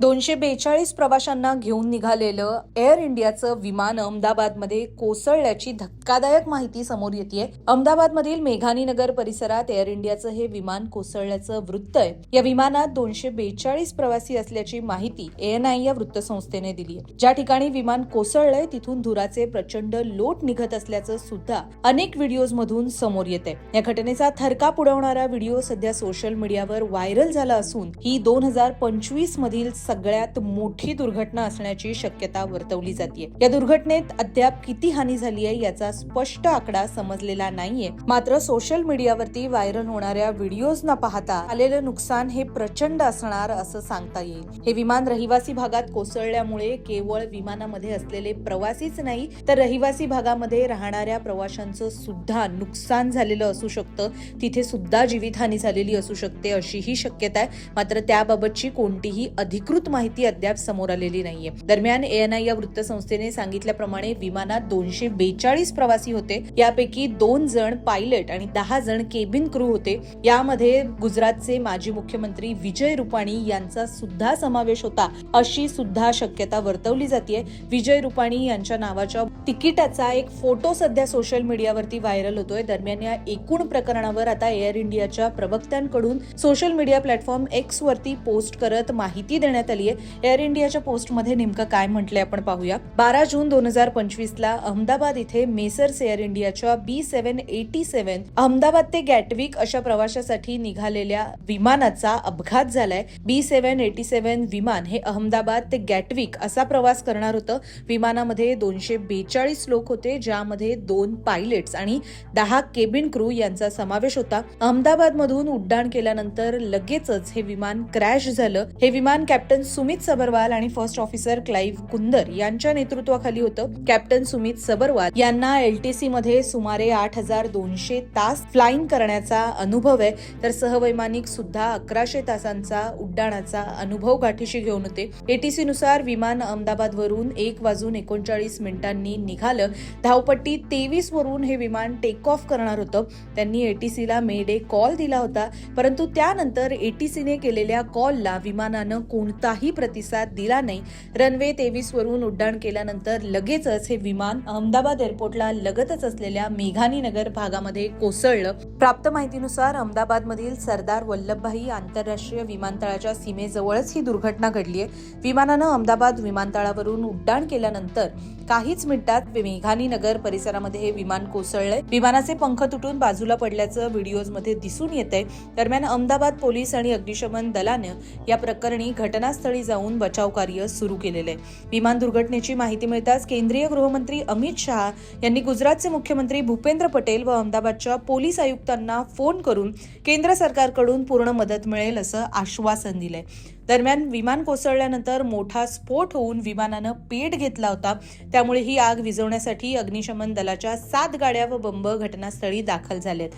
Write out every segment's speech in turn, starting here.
दोनशे बेचाळीस प्रवाशांना घेऊन निघालेलं एअर इंडियाचं विमान अहमदाबादमध्ये कोसळल्याची धक्कादायक माहिती समोर येते अहमदाबादमधील मेघानीनगर परिसरात एअर इंडियाचं हे विमान कोसळल्याचं वृत्त आहे. या विमानात दोनशे बेचाळीस प्रवासी असल्याची माहिती एएनआय या वृत्तसंस्थेने दिली आहे ज्या ठिकाणी विमान कोसळलंय तिथून धुराचे प्रचंड लोट निघत असल्याचं सुद्धा अनेक व्हिडिओज मधून समोर येते या घटनेचा थरकाप उडवणारा व्हिडिओ सध्या सोशल मीडियावर व्हायरल झाला असून ही दोन हजार पंचवीस मधील सगळ्यात मोठी दुर्घटना असण्याची शक्यता वर्तवली जाते या दुर्घटनेत अद्याप किती हानी झाली आहे याचा स्पष्ट आकडा समजलेला नाहीये. मात्र सोशल मीडियावरती व्हायरल होणाऱ्या व्हिडिओज न पाहता आलेलं नुकसान हे प्रचंड असणार असं सांगता येईल. हे विमान रहिवासी भागात कोसळल्यामुळे केवळ विमानामध्ये असलेले प्रवासीच नाही तर रहिवासी भागामध्ये राहणाऱ्या प्रवाशांचं सुद्धा नुकसान झालेलं असू शकतं. तिथे सुद्धा जीवितहानी झालेली असू शकते अशीही शक्यता आहे. मात्र त्याबाबतची कोणतीही अधिकृत माहिती अद्याप समोर आलेली नाहीये. दरम्यान एएनआय या वृत्तसंस्थेने सांगितल्याप्रमाणे विमानात दोनशे बेचाळीस प्रवासी होते. यापैकी दोन जण पायलट आणि दहा जण केबिन क्रू होते. यामध्ये गुजरातचे माजी मुख्यमंत्री विजय रुपाणी यांचा सुद्धा समावेश होता. अशी सुद्धा शक्यता वर्तवली जाते विजय रुपाणी यांच्या नावाच्या तिकिटाचा एक फोटो सध्या सोशल मीडियावरती व्हायरल होतोय. दरम्यान या एकूण प्रकरणावर आता एअर इंडियाच्या प्रवक्त्यांकडून सोशल मीडिया प्लॅटफॉर्म एक्स वरती पोस्ट करत माहिती देण्यात आली आहे एअर इंडियाच्या पोस्टमध्ये नेमकं काय म्हटलंय आपण पाहूया. बारा जून दोन हजार पंचवीस ला अहमदाबाद इथे मेसर्स एअर इंडियाच्या B seven eighty seven Ahmedabad ते गॅटविक अशा प्रवाशासाठी निघालेल्या विमानाचा अपघात झालाय. बी सेव्हन एटी सेव्हन विमान हे अहमदाबाद ते गॅटविक असा प्रवास करणार होतं. विमानामध्ये दोनशे बेचाळीस लोक होते ज्यामध्ये दोन पायलट्स आणि दहा केबिन क्रू यांचा समावेश होता. अहमदाबाद मधून उड्डाण केल्यानंतर लगेचच हे विमान क्रॅश झालं. हे विमान कॅप्टन सुमित सबरवाल आणि फर्स्ट ऑफिसर क्लाइव्ह कुंदर यांच्या नेतृत्वाखाली होतं. कॅप्टन सुमित सबरवाल यांना एलटीसी मध्ये सुमारे आठ हजार दोनशे तास फ्लाईंग करण्याचा अनुभव आहे. तर सहवैमानिक सुद्धा अकराशे तासांचा उड्डाणाचा अनुभव गाठीशी घेऊन होते. एटीसी नुसार विमान अहमदाबाद वरून एक वाजून एकोणचाळीस मिनिटांनी निघालं. धावपट्टी तेवीस वरून हे विमान टेक ऑफ करणार होतं. त्यांनी एटीसीला मेडे कॉल दिला होता. परंतु त्यानंतर एटीसीने केलेल्या कॉलला विमानानं कोणताही प्रतिसाद दिला नाही. रनवे तेवीस वरून उड्डाण केल्यानंतर लगेचच हे विमान अहमदाबाद एअरपोर्टला लगतच असलेल्या मेघानी नगर भागामध्ये कोसळलं. प्राप्त माहितीनुसार अहमदाबादमधील सरदार वल्लभभाई आंतरराष्ट्रीय विमानतळाच्या सीमेजवळच ही दुर्घटना घडली आहे. विमानानं अहमदाबाद विमानतळावरून उड्डाण केल्यानंतर काहीच मिनिटात मेघानी नगर परिसरामध्ये हे विमान कोसळलंय. विमानाचे पंख तुटून बाजूला पडल्याचं व्हिडिओजमध्ये दिसून येत आहे दरम्यान अहमदाबाद पोलीस आणि अग्निशमन दलानं या प्रकरणी घटना घटनास्थळी जाऊन बचाव कार्य सुरू केलेलं आहे. विमान दुर्घटनेची माहिती मिळताच केंद्रीय गृहमंत्री अमित शहा यांनी गुजरातचे मुख्यमंत्री भूपेंद्र पटेल व अहमदाबादच्या पोलीस आयुक्तांना फोन करून केंद्र सरकारकडून पूर्ण मदत मिळेल असं आश्वासन दिलंय. दरम्यान विमान कोसळल्यानंतर मोठा स्फोट होऊन विमानानं पेट घेतला होता. त्यामुळे ही आग विझवण्यासाठी अग्निशमन दलाच्या सात गाड्या व बंब घटनास्थळी दाखल झालेत.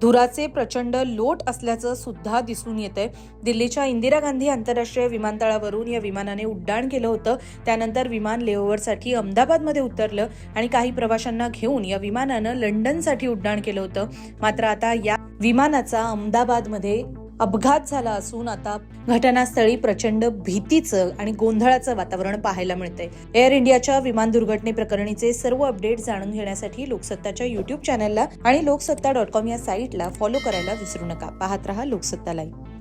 धुराचे प्रचंड लोट असल्याचं सुद्धा दिसून येत आहे दिल्लीच्या इंदिरा गांधी आंतरराष्ट्रीय विमानतळावरून या विमानाने उड्डाण केलं होतं. त्यानंतर विमान लेओव्हरसाठी अहमदाबादमध्ये उतरलं आणि काही प्रवाशांना घेऊन या विमानानं लंडनसाठी उड्डाण केलं होतं. मात्र आता या विमानाचा अहमदाबादमध्ये अपघात झाला असून आता घटनास्थळी प्रचंड भीतीचं आणि गोंधळाचं वातावरण पाहायला मिळतंय. एअर इंडियाच्या विमान दुर्घटने प्रकरणीचे सर्व अपडेट जाणून घेण्यासाठी लोकसत्ताच्या युट्यूब चॅनलला आणि लोकसत्ता डॉट कॉम या साईटला फॉलो करायला विसरू नका. पाहत रहा लोकसत्ता लाईव्ह